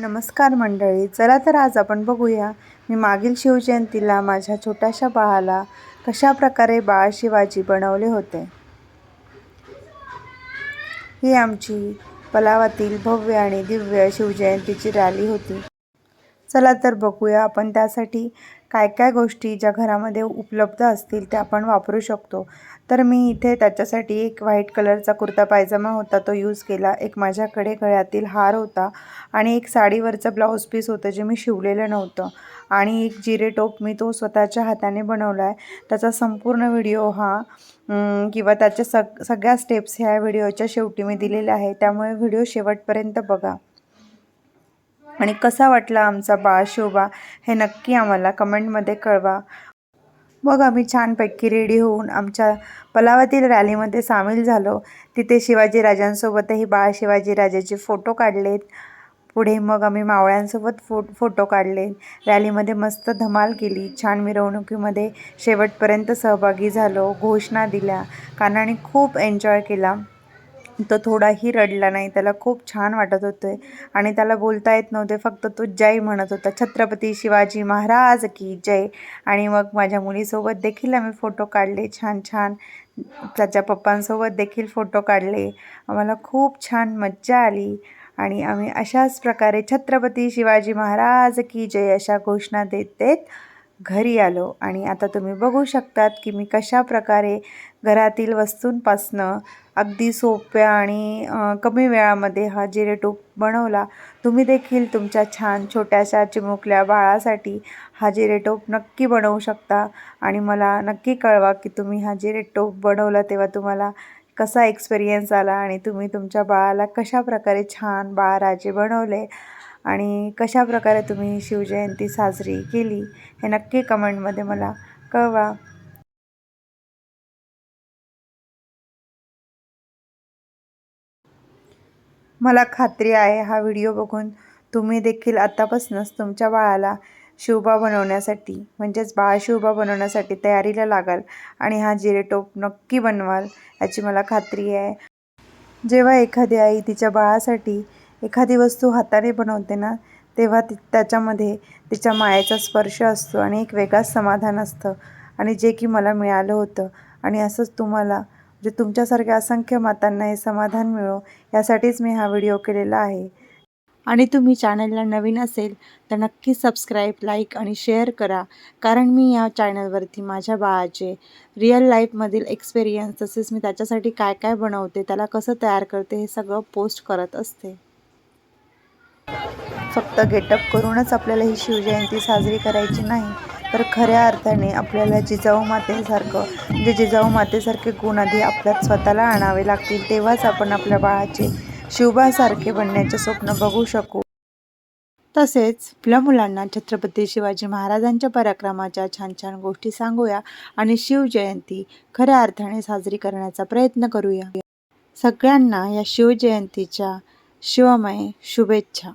नमस्कार मंडळी चला तर आज आपण बघूया मी मागील शिवजयंतीला माझ्या छोट्याशा बाळाला कशा प्रकारे बाळ शिवाजी बनवले होते. ही आमची पलावातील भव्य आणि दिव्य शिवजयंतीची रॅली होती. चला तर बघूया आपण त्यासाठी काय काय गोष्टी ज्या घरामध्ये उपलब्ध असतील त्या आपण वापरू शकतो. तर मी इथे त्याच्यासाठी एक व्हाईट कलरचा कुर्ता पायजमा होता तो यूज केला. एक माझ्याकडे गळ्यातील हार होता आणि एक साडीवरचं ब्लाऊज पीस होतं जे मी शिवलेलं नव्हतं. आणि एक जिरे टोप मी तो स्वतःच्या हाताने बनवला आहे त्याचा संपूर्ण व्हिडिओ हा किंवा त्याच्या सग सगळ्या स्टेप्स ह्या व्हिडिओच्या शेवटी मी दिलेल्या आहे त्यामुळे व्हिडिओ शेवटपर्यंत बघा. आणि कसा वाटला आमचा बाळशोबा हे नक्की आम्हाला कमेंटमध्ये कळवा. मग आम्ही छानपैकी रेडी होऊन आमच्या पलावातील रॅलीमध्ये सामील झालो. तिथे शिवाजीराजांसोबतही बाळ शिवाजीराजाचे फोटो काढलेत. पुढे मग आम्ही मावळ्यांसोबत फो फोटो काढले. रॅलीमध्ये मस्त धमाल केली. छान मिरवणुकीमध्ये शेवटपर्यंत सहभागी झालो. घोषणा दिल्या. कानाने खूप एन्जॉय केला. तो थोडाही रडला नाही. त्याला खूप छान वाटत होते आणि त्याला बोलता येत नव्हते. फक्त तो जय म्हणत होता. छत्रपती शिवाजी महाराज की जय. आणि मग माझ्या मुलीसोबत देखील आम्ही फोटो काढले. छान छान. त्याच्या पप्पांसोबत देखील फोटो काढले. आम्हाला खूप छान मज्जा आली. आणि आम्ही अशाच प्रकारे छत्रपती शिवाजी महाराज की जय अशा घोषणा देत देत घरी आलो आणि आता तुम्ही बघू शकतात की मी कशा प्रकारे घरातील वस्तूंपासनं अगदी सोप्या आणि कमी वेळामध्ये हा जिरेटूप बनवला. तुम्ही देखील तुमच्या छान छोट्याशा चिमुकल्या बाळासाठी हा जिरेटोप नक्की बनवू शकता. आणि मला नक्की कळवा की तुम्ही हा जिरेटोप बनवला तेव्हा तुम्हाला कसा एक्सपिरियन्स आला आणि तुम्ही तुमच्या बाळाला कशा प्रकारे छान बाळराजे बनवले. आणि कशा प्रकारे तुम्ही शिवजयंती साजरी केली हे नक्की कमेंटमध्ये मला कळवा. मला खात्री आहे हा व्हिडिओ बघून तुम्ही देखील आत्तापासूनच तुमच्या बाळाला शिवबा बनवण्यासाठी म्हणजेच बाळ शिवबा बनवण्यासाठी तयारीला लागाल आणि हा जिरे टोप नक्की बनवाल याची मला खात्री आहे. जेव्हा एखादी आई तिच्या बाळासाठी एखादी वस्तू हाताने बनवते ना तेव्हा ती त्याच्यामध्ये तिच्या मायेचा स्पर्श असतो आणि एक वेगळाच समाधान असतं. आणि जे की मला मिळालं होतं. आणि असंच तुम्हाला म्हणजे तुमच्यासारख्या असंख्य मातांना हे समाधान मिळो यासाठीच मी हा व्हिडिओ केलेला आहे. आणि तुम्ही चॅनलला नवीन असेल तर नक्की सबस्क्राईब लाईक आणि शेअर करा. कारण मी या चॅनलवरती माझ्या बाळाचे रिअल लाईफमधील एक्सपिरियन्स तसेच मी त्याच्यासाठी काय काय बनवते त्याला कसं तयार करते हे सगळं पोस्ट करत असते. फक्त गेटअप करूनच आपल्याला ही शिवजयंती साजरी करायची नाही तर खऱ्या अर्थाने आपल्याला जिजाऊ मातेसारखं म्हणजे जिजाऊ मातेसारखे गुण आधी आपल्यात स्वतःला आणावे लागतील तेव्हाच आपण आपल्या बाळाचे शिवबासारखे बनण्याचे स्वप्न बघू शकू. तसेच आपल्या मुलांना छत्रपती शिवाजी महाराजांच्या पराक्रमाच्या छान छान गोष्टी सांगूया आणि शिवजयंती खऱ्या अर्थाने साजरी करण्याचा प्रयत्न करूया. सगळ्यांना या शिवजयंतीच्या शिवमय शुभेच्छा.